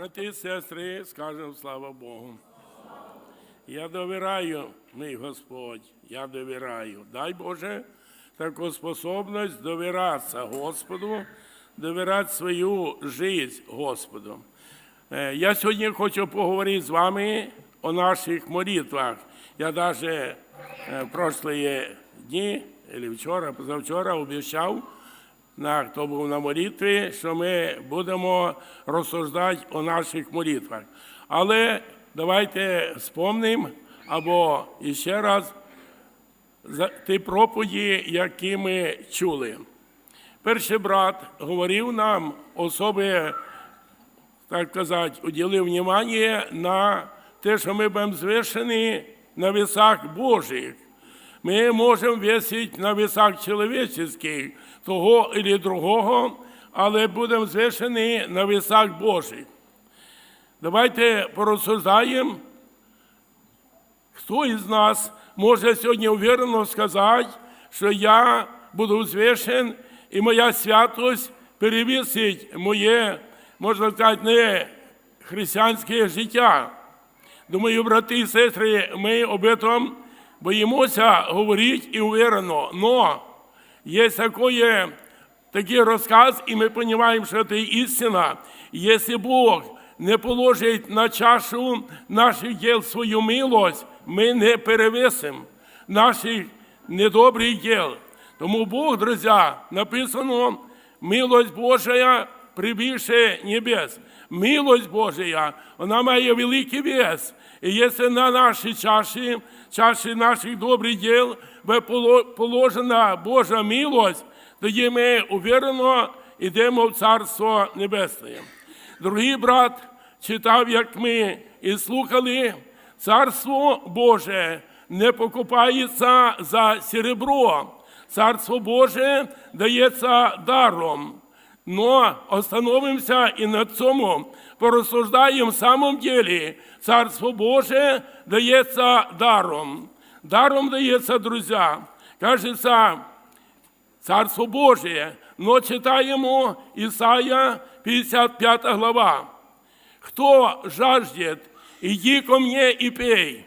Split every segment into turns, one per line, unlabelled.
Брати сестри, скажемо слава Богу. Я довіряю, мій Господь, я довіряю. Дай Боже таку способність довіратися Господу, довіряти свою життя Господу. Е, Я сьогодні хочу поговорити з вами о наших молитвах. Я навіть в прошлі дні, або вчора, позавчора обіцяв, на, хто був на молитві, що ми будемо розсуждати о наших молитвах. Але давайте спомнимо або ще раз ті проповіді, які ми чули. Перший брат говорив нам особи, так казати, уділив внимание на те, що ми будемо звішені на весах Божих. Ми можемо весити на весах чоловічих, того і другого, але будемо звішені на весах Божих. Давайте порозсуждаємо, хто із нас може сьогодні уверено сказати, що я буду звішен і моя святость перевісить моє, можна сказати, не християнське життя. Думаю, брати і сестри, ми об этом боїмося говорити і уверено. Но є такое, такий розказ, і ми розуміємо, що це істина. Якщо Бог не положить на чашу наших діл свою милость, ми не перевесимо наших недобрих діл. Тому Бог, друзі, написано, милость Божия превыше небес. Милость Божия, вона має великий вес. І якщо на наші чаші, чаші наших добрих діл, положена Божа милость, тоді ми уверено йдемо в Царство Небесне. Другий брат читав, як ми і слухали, Царство Боже не покупається за серебро. Царство Боже дається даром. Но остановимося і на цьому порозсуждаємо в самом деле. Царство Боже дається даром. Даром дається, друзі. Кажеться, Царство Божие. Но читаємо Ісая 55 глава. Кто жаждет, иди ко мне и пей.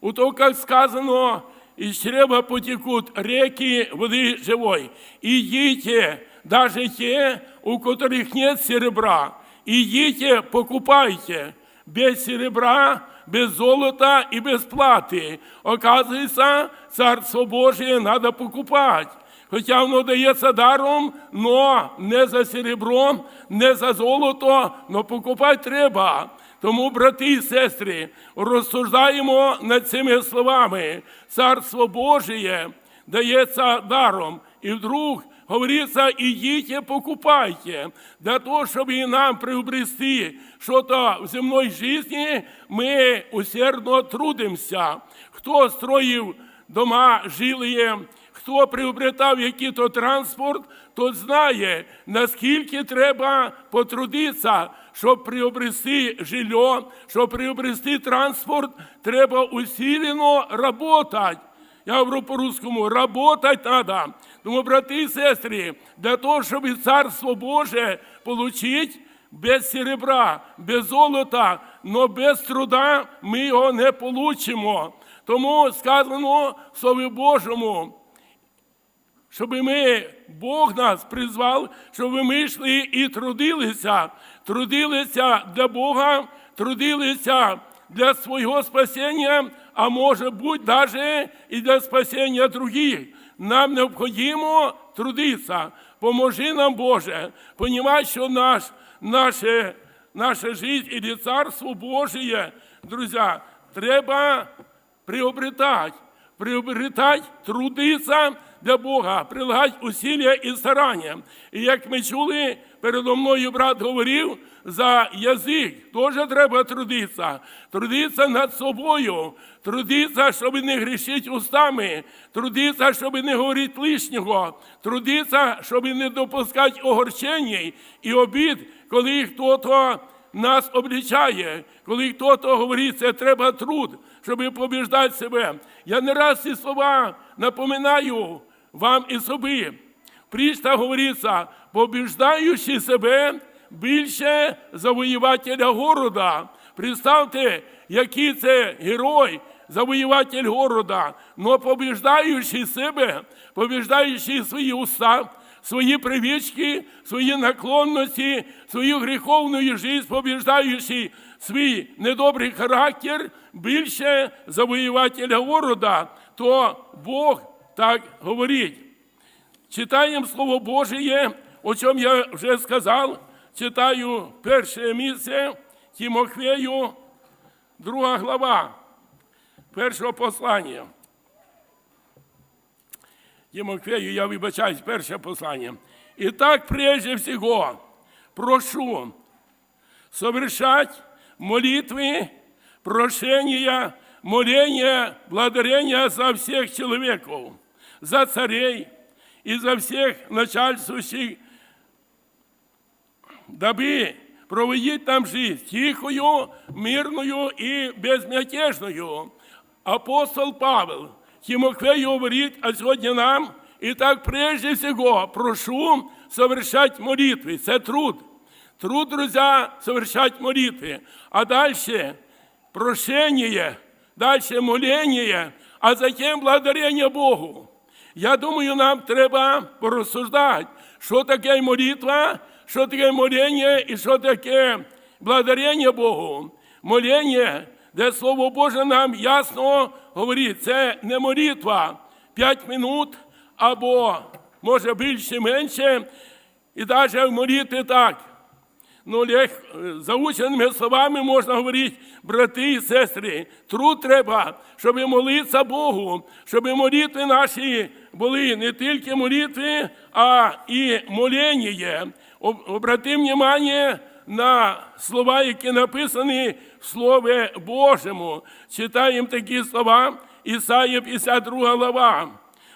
У то, как сказано, из чрева потекут реки воды живой. Идите, даже те, у которых нет серебра, идите, покупайте, без серебра, без золота и без платы. Оказывается, Царство Божие надо покупать. Хоча воно дається даром, но не за серебро, не за золото, но покупати треба. Тому, брати і сестри, розсуждаємо над цими словами. Царство Божє дається даром. І вдруг говориться, ідіть, покупайте. Для того, і нам приобрести щось в земній житті, ми усердно трудимося. Хто строїв дома жилые, хто приобретав який-то транспорт, тот знає, наскільки треба потрудитися, щоб приобрести жилье, щоб приобрести транспорт, треба усилено працювати. Я говорю по-русскому, работать надо. Тому, брати і сестри, для того, щоб Царство Боже получить, без серебра, без золота, но без труда ми його не получимо. Тому сказано в Слові Божому, щоб ми, Бог нас призвав, щоб ми йшли і трудилися, трудилися для Бога, трудилися для свого спасіння, а може бути навіть і для спасіння других. Нам необхідно трудитися. Поможи нам, Боже, понімати, що наш, наше, наша життя і царство Божє, друзі, треба приобретать, приобретать, трудиться для Бога, прилагати усилля і старання. І як ми чули, передо мною брат говорив за язик, теж треба трудитися, трудитися над собою, трудитися, щоб не грішити устами, трудитися, щоб не говорити лишнього, трудитися, щоб не допускати огорчень і обід, коли хтось нас облічає, коли хтось говорить, це треба труд, щоб побіждати себе. Я не раз ці слова напоминаю вам і собі. Пріста говориться, побіждаючи себе, більше завоювателя города. Представте, який це герой, завоюватель города, но побіждаючи себе, побіждаючи свої уста, свої привички, свої наклонності, свою гріховну життя, побіждаючи свій недобрий характер, більше завоювателя города, то Бог так говорить. Читаємо Слово Божє, о чому я вже сказав. Читаю перше місце Тимофею, друга глава першого послання. Тимофею, я вибачаюсь, перше послання. І так, прежде всего, прошу совершать молитвы, прошения, моления, благодарения за всех человеков, за царей и за всех начальствующих, дабы проводить нам жизнь тихою, мирною и безмятежною. Апостол Павел Тимофею говорит, а сегодня нам, и так прежде всего прошу совершать молитвы. Це труд. Труд, друзья, совершать молитвы. А дальше прошение, дальше моление, а затем благодарение Богу. Я думаю, нам треба порозсуждати, що таке молитва, що таке моління і що таке благодарення Богу. Моління, де Слово Боже нам ясно говорить, це не молитва 5 минут або може більше менше, і навіть молити так. Ну, лег, заученими словами можна говорити, брати і сестри, труд треба, щоб молитися Богу, щоб молитви наші були не тільки молитви, а і моління. Обратим внимание на слова, які написані в Слові Божому. Читаємо такі слова, Ісаїя 52 глава.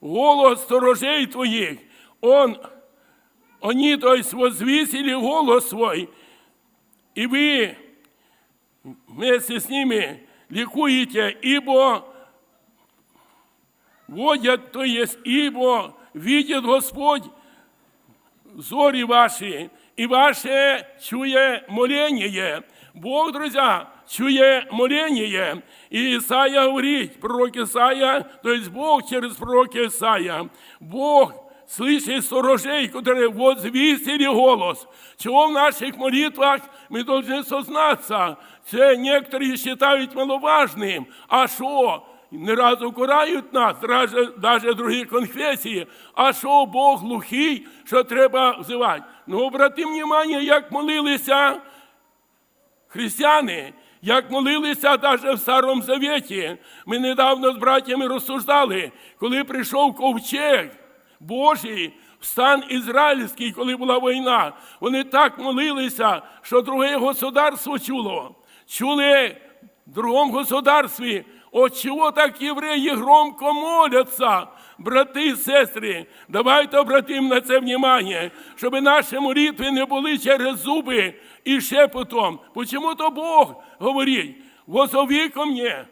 Голос сторожей твоїх, он они, то есть, возвысили голос свой, и вы вместе с ними ликуете, ибо водят, то есть, ибо видит Господь зори ваші, і ваше чує моління. Бог, друзі, чує моління. І Ісая говорить, пророк Ісая, то есть Бог через пророка Исаия, Бог слышит сторожей, которые возвисили голос. Чего в наших молитвах мы должны сознаться? Це некоторые считают маловажным. А що? Не раз укорають нас, навіть другі конфесії. А що Бог глухий, що треба взивати? Ну, обратим внимание, як молилися християни, як молилися навіть в Старому Завіті. Ми недавно з братями розсуждали, коли прийшов ковчег Божий, в стан ізраїльський, коли була війна, вони так молилися, що друге государство чуло. Чули в другому государстві, от чого так євреї громко моляться, брати і сестри, давайте обратимо на це внимание, щоб наші молитви не були через зуби і шепотом. Почему то Бог говорить, возови ко мне,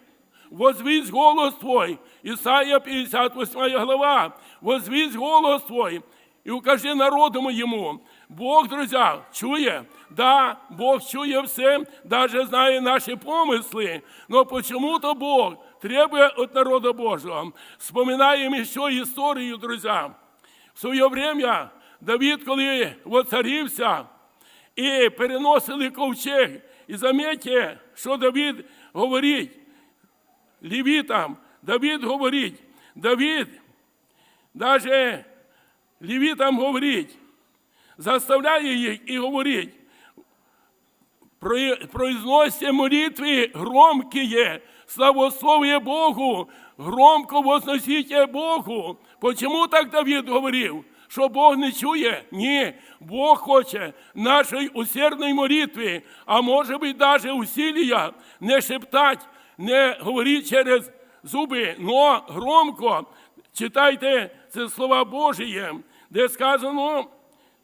возвись голос твой, Исаия 58 глава, возвись голос твой, і укажи народу моєму. Бог, друзі, чує, да, Бог чує все, даже знає наші помисли, но почему-то Бог требує від народу Божого. Вспоминаємо ще історію, друзі. В своє время Давид, коли воцарився, і переносили ковчег, і замітьте, що Давид говорить, лівітам, Давид говорить, Давид, навіть лівітам говорить, заставляє їх і говорить, произносите молитвы громкие, славословие Богу, громко возносите Богу. Почему так Давид говорив? Що Бог не чує? Ні, Бог хоче нашої усердної молитви, а може бути навіть усилия не шептать, не говорити через зуби, но громко читайте це слова Божі, де сказано.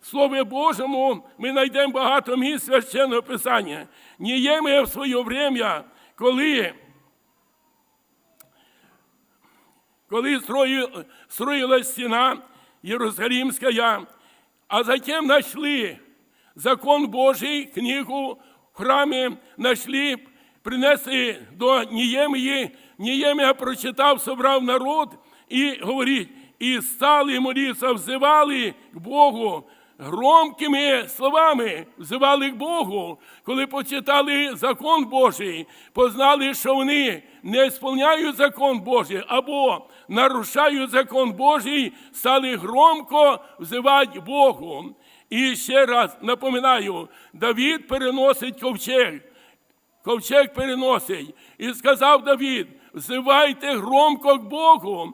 В Слові Божому ми знайдемо багато місць священного Писання. Нієме в своє время, коли, коли строїлась стіна Єрусалимська, а затем знайшли закон Божий, книгу в храмі знайшли, принесли до Ніємії. Ніємія прочитав, собрав народ і говорить, і стали молитися, взивали к Богу. Громкими словами взивали к Богу, коли почитали закон Божий, познали, що вони не сповняють закон Божий або нарушають закон Божий, стали громко взивати Богу. І ще раз напоминаю, Давід переносить ковчег. Ковчег переносить. І сказав Давід: взивайте громко к Богу,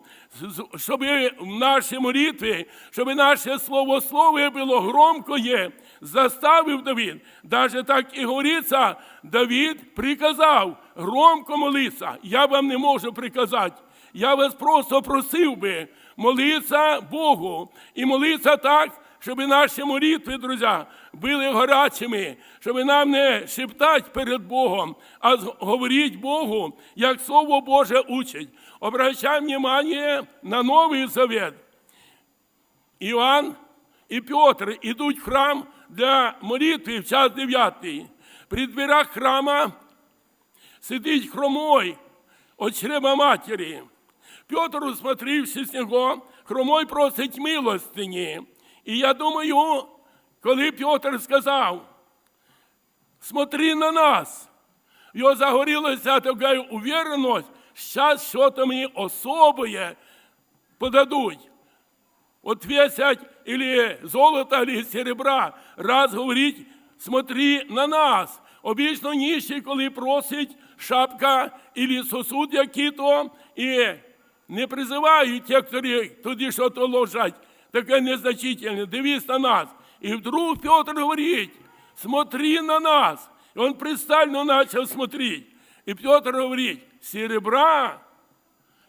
щоб в нашій молитві, щоб наше словословие було громкое, заставив Давід. Даже так і говориться, Давід приказав громко молитися. Я вам не можу приказати. Я вас просто просив би молитися Богу і молитися так, щоб наші молитви, друзі, були гарячими, щоб нам не шептати перед Богом, а з- Богу, як Слово Боже учить. Обращаємо внимание на Новий Завет. Іоанн і Петр ідуть в храм для молитви в час дев'ятий. При дверях храма сидить хромой от чрева матері. Петр, усмотривши з нього, хромой просить милостині. І я думаю, коли Петр сказав, смотри на нас, його загорілася така увереність, зараз щось мені особое подадуть. отвесять или золота, или серебра, раз говорить, смотри на нас. Обічно нищий, коли просить шапка или сосуд який-то, і не призивають ті, які туди що то ложать, таке незначительне, дивись на нас. І вдруг Петр говорить, смотри на нас. І він пристально почав смотреть. І Петр говорить, серебра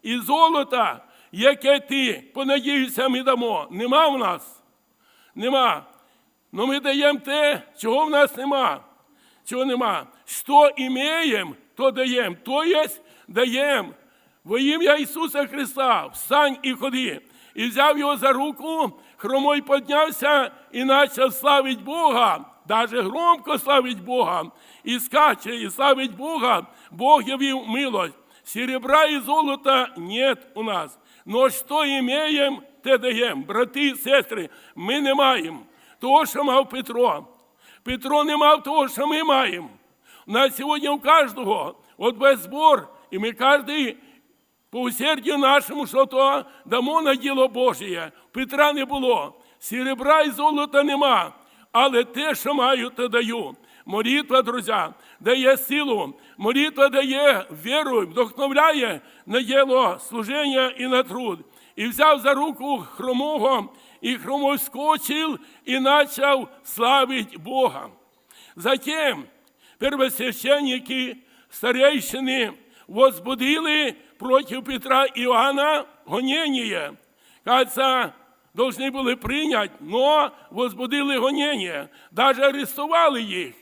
і золота, яке ти понадіюся, ми дамо. Нема в нас. Нема. Ну ми даємо те, чого в нас нема. Чого нема. Що імеємо, то даємо. То є даємо. Во ім'я Ісуса Христа, встань і ходи. І взяв його за руку, хромой піднявся і почав славити Бога, даже громко славить Бога. І скаче, і славить Бога, Бог явив милость. Серебра и золота нет у нас. Но що имеем, те даємо. Брати і сестри, ми не маємо того, що мав Петро. Петро не мав того, що ми маємо. У нас сьогодні у кожного, от без збор, і ми кожен по усердю нашому, що то дамо на діло Божє. Петра не було, серебра і золота нема, але те, що маю, то даю. Молитва, друзі, дає силу, молитва дає віру, вдохновляє на діло служення і на труд. І взяв за руку хромого, і хромой скочив і почав славити Бога. Затем первосвященники, старейшины возбудили против Петра и Иоанна гонение. Кажется, должны были принять, но возбудили гонение. Даже арестовали їх,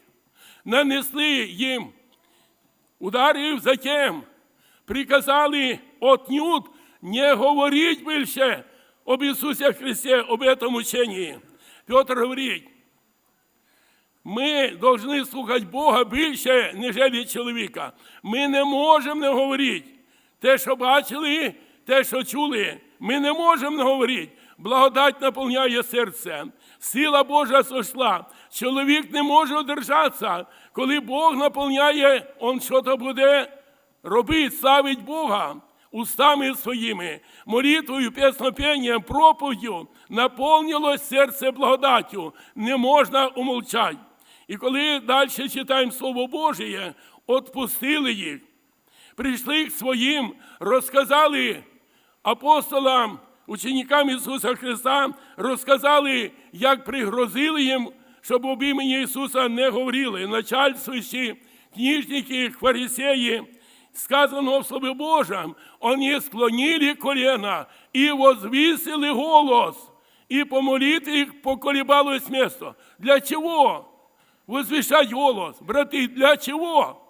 нанесли їм ударів, затем приказали отнюдь не говорить більше об Ісусі Христі, об этом ученні. Петр говорить, ми повинні слухати Бога більше, ніж чоловіка. Ми не можемо не говорити. Те, що бачили, те, що чули, ми не можемо говорити. Благодать наповняє серце. Сила Божа сошла. Чоловік не може одержатися. Коли Бог наповняє, він що то буде робити, славить Бога устами своїми, молитвою, песнопением, проповіддю наповнилось серце благодаттю. Не можна умолчати. І коли далі читаємо Слово Боже, отпустили їх, прийшли к своїм, розказали апостолам, ученикам Ісуса Христа, розказали, як пригрозили їм, щоб об імені Ісуса не говорили. Начальствуючі, книжники, фарисеї, сказано в Слове Божьем, они склонили колено и возвысили голос, и по молитве их поколебалось место. Для чего? Возвышать голос. Брати, для чего?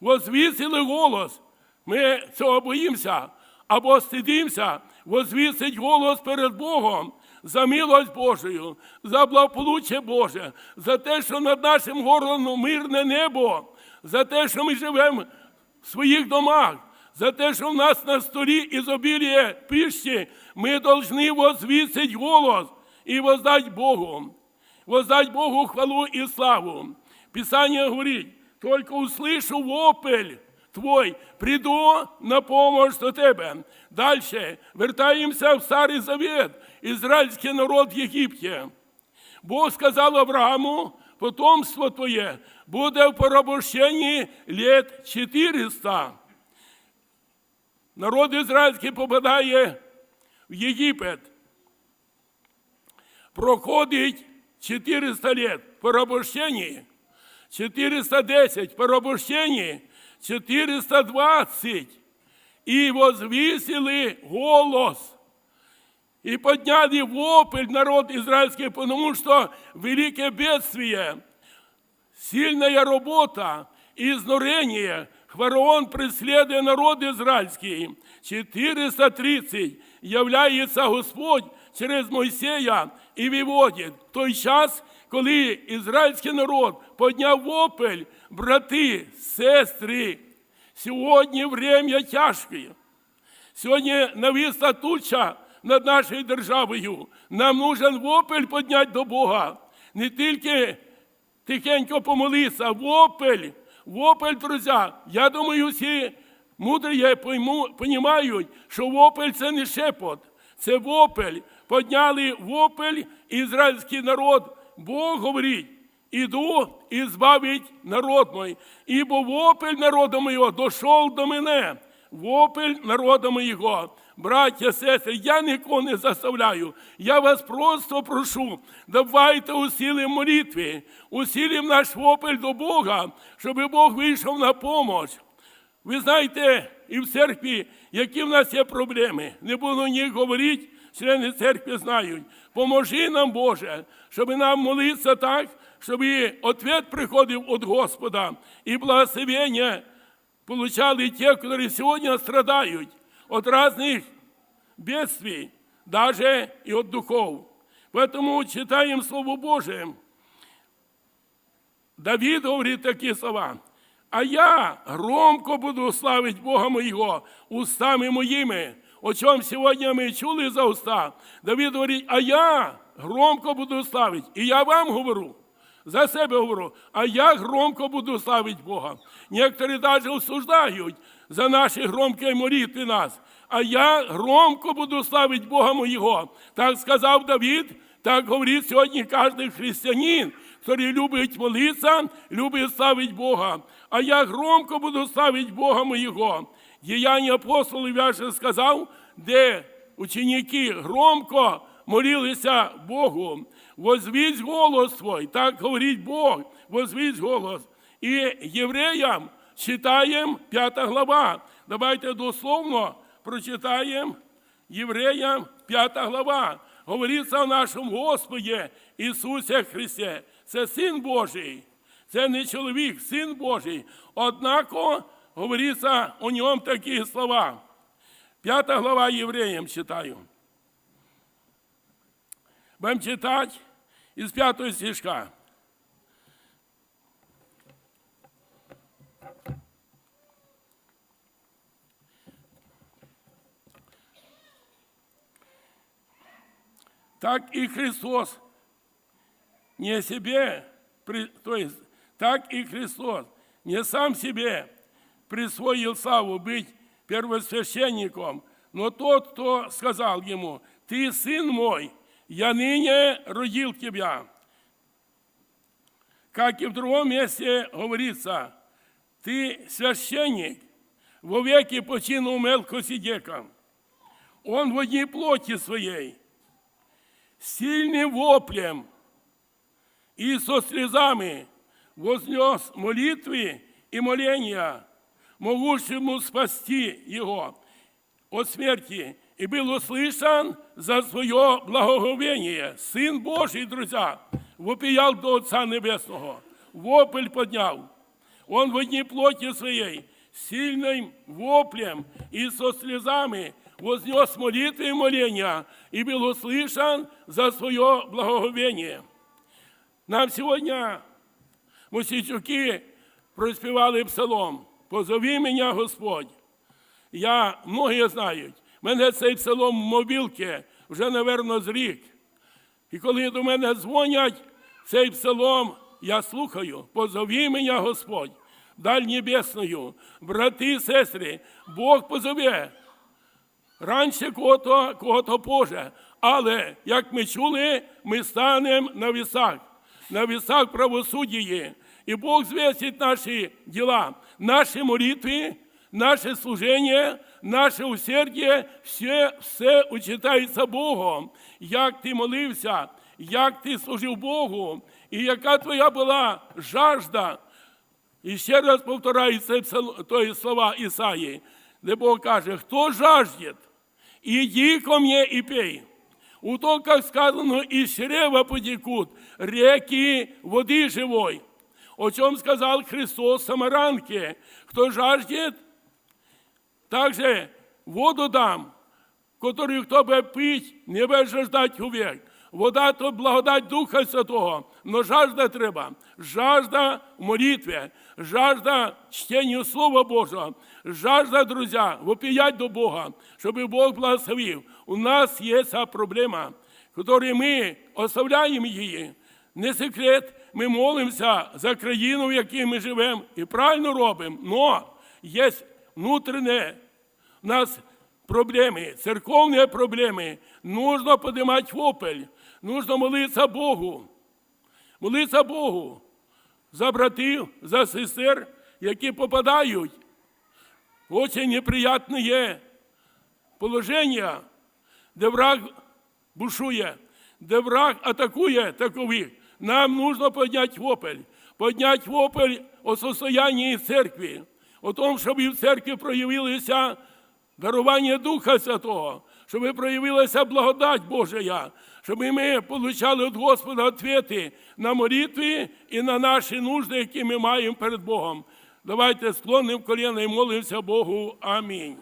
Возвісили голос. Ми цього боїмося або стидимося, возвісить голос перед Богом. за милость Божою, за благополуччя Боже, за те, що над нашим городом мирне небо, за те, що ми живемо в своїх домах, за те, що в нас на столі ізобіліє пищі, ми повинні возвісити голос і воздать Богу. Воздать Богу хвалу і славу. Писание говорить, только услышу вопль твой, приду на помощь до тебе. Дальше вертаємося в Старий Завет, ізраїльський народ в Єгипті. Бог сказав Аврааму, потомство твоє буде в порабощенні лет 400. Народ ізраїльський попадає в Єгипет. Проходить 400 лет в порабощенні, 410 в порабощенні, 420. І возвісили голос. И подняли вопль народ израильский, потому что великое бедствие, сильная работа, изнурение. Фараон преследує народ израильский. 430 являється Господь через Мойсея і виводить. В той час, коли ізраїльський народ подняв вопль, брати, сестри, сьогодні время тяжке. Сьогодні нависла туча над нашою державою. Нам нужен вопль підняти до Бога. Не тільки тихенько помолитися, а вопль, вопль, друзі. Я думаю, всі мудрі розуміють, що вопль це не шепот, це вопль. Подняли вопль ізраїльський народ. Бог говорить, іду і збавить народ мой, ібо вопль народу моєго дошов до мене вопль народу моєго. Браття, сестри, я нікого не заставляю. Я вас просто прошу, давайте усилим молитві, усилим наш вопль до Бога, щоб Бог вийшов на помощь. Ви знаєте, і в церкві, які в нас є проблеми. Не буду ні говорити, члени церкви знають. Поможи нам, Боже, щоб нам молитися так, щоб і ответ приходив від Господа, і благословення получали те, которые сегодня страдают от разных бедствий, даже и от духов. Поэтому читаем Слово Божие. Давид говорит такие слова. А я громко буду славить Бога моего устами моїми. О чому сьогодні ми чули за уста. Давид говорить, а я громко буду славити. І я вам говорю, за себе говорю, а я громко буду славить Бога. Некоторые даже осуждают за наши громкие молитвы нас. А я громко буду славить Бога моего. Так сказав Давид, так говорить сьогодні кожен християнин, який любить молитися, любить славить Бога. А я громко буду славить Бога моєго. Діяння апостолів я ще сказав, де ученики громко молилися Богу. Возвість голос твой, так говорить Бог, возвість голос. І євреям читаємо 5 глава. Давайте дословно прочитаємо євреям 5 глава. Говориться о нашому Господі Ісусі Христі. Це Син Божий, це не чоловік, Син Божий. Однако говориться о ньому такі слова. П'ята глава євреям читаю. Будемо читати із п'ятого стишка. Так и Христос не себе, при- то есть так и Христос не сам себе присвоил славу быть первосвященником, но тот, кто сказал ему, ты сын мой, я ныне родил тебя. Как и в другом месте говорится, ты священник, вовеки почину Мелкосидека. Он в одней плоти своей, сильным воплем и со слезами вознес молитвы и моления, могущему спасти его от смерти, и был услышан за свое благоговение. Сын Божий, друзья, вопиял до Отца Небесного, вопль поднял. Он в одней плоти своей, сильным воплем и со слезами вознес молитвы и моления, и был услышан за свое благоговение. Нам сегодня Мосійчуки проспівали псалом «Позови мене, Господь». Я, многі знають, мене цей псалом мобілки вже, напевно, з рік. І коли до мене дзвонять цей псалом, я слухаю, позови мене, Господь, даль небесною, брати і сестри, Бог позове. Раніше кого-то, кого-то Боже. Але, як ми чули, ми станемо на вісах, на вісах правосуддії. І Бог звесить наші діла, наші молитви, наше служення, наше усердя, все, все учитається Богом. Як ти молився, як ти служив Богу, і яка твоя була жажда. І ще раз повторяю це тої слова Ісаї, де Бог каже, хто жаждет, иди ко мне и пей. У то, как сказано, из чрева потекут реки воды живой. О чем сказал Христос Самаранке, кто жаждет, также воду дам, которую кто бы пить, не буде жаждать увек. Вода то благодать Духа Святого, но жажда треба. Жажда в молитве, жажда чтению Слова Божого, жажда, друзья, вопиять до Бога, чтобы Бог благословил. У нас є ця проблема, которую ми оставляємо її. Не секрет, ми молимося за країну, в якій ми живемо, і правильно робимо. Но є внутрішнє у нас проблемы, церковные проблемы. Нужно поднимать вопль, нужно молиться Богу. Молиться Богу за братів, за сестер, які попадають в очень неприятне положення, де враг бушує, де враг атакує такових. Нам нужно поднять вопль, поднять вопль о состоянии церкви, о том, щоб і в церкві проявилися дарування Духа Святого, щоб проявилася благодать Божия, щоб ми получали від Господа відповіді на молитви і на наші нужди, які ми маємо перед Богом. Давайте склонимо коліна і молимося Богу. Амінь.